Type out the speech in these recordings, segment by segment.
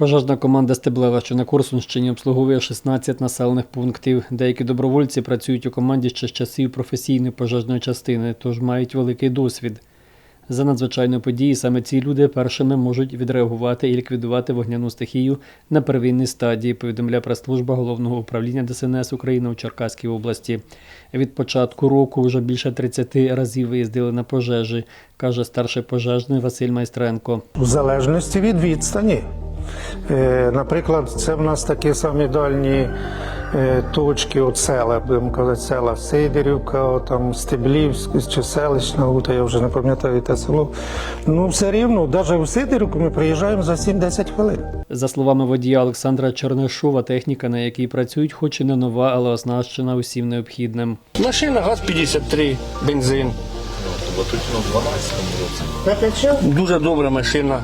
Пожежна команда Стеблева, що на Корсунщині обслуговує 16 населених пунктів. Деякі добровольці працюють у команді ще з часів професійної пожежної частини, тож мають великий досвід. За надзвичайної події саме ці люди першими можуть відреагувати і ліквідувати вогняну стихію на первинній стадії, повідомляє прес-служба головного управління ДСНС України у Черкаській області. Від початку року вже більше 30 разів виїздили на пожежі, каже старший пожежний Василь Майстренко. В залежності від відстані. Е, Наприклад, це в нас такі самі дальні е, точки, от села, будемо казати, села Сидорівка, там Стеблівськ чи селищна Гута, я вже не пам'ятаю те село. Ну, все рівно, навіть у Сидорівку ми приїжджаємо за 7-10 хвилин. За словами водія Олександра Чернишова, техніка, на якій працюють, хоч і не нова, але оснащена усім необхідним. Машина ГАЗ-53, бензин. Дуже добра машина.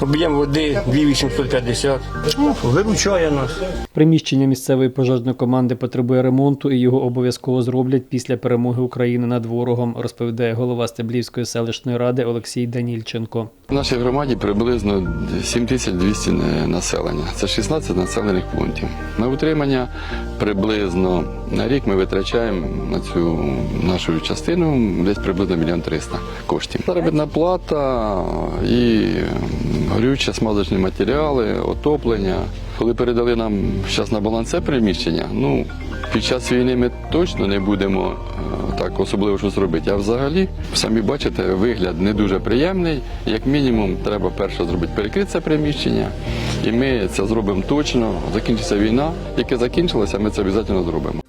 Об'єм води 2850. Ну, Виручає нас. Приміщення місцевої пожежної команди потребує ремонту і його обов'язково зроблять після перемоги України над ворогом, розповідає голова Стеблівської селищної ради Олексій Данільченко. В нашій громаді приблизно 7200 населення. Це 16 населених пунктів. На утримання приблизно на рік ми витрачаємо на цю нашу частину десь приблизно мільйон триста коштів. Заробітна плата і горючі смазочні матеріали, отоплення. Коли передали нам зараз на баланс це приміщення, ну під час війни ми точно не будемо е, так особливо щось робити. А взагалі, самі бачите, вигляд не дуже приємний. Як мінімум, треба перше зробити перекрити це приміщення, і ми це зробимо точно. Закінчиться війна. Яке закінчилося, ми це обов'язково зробимо.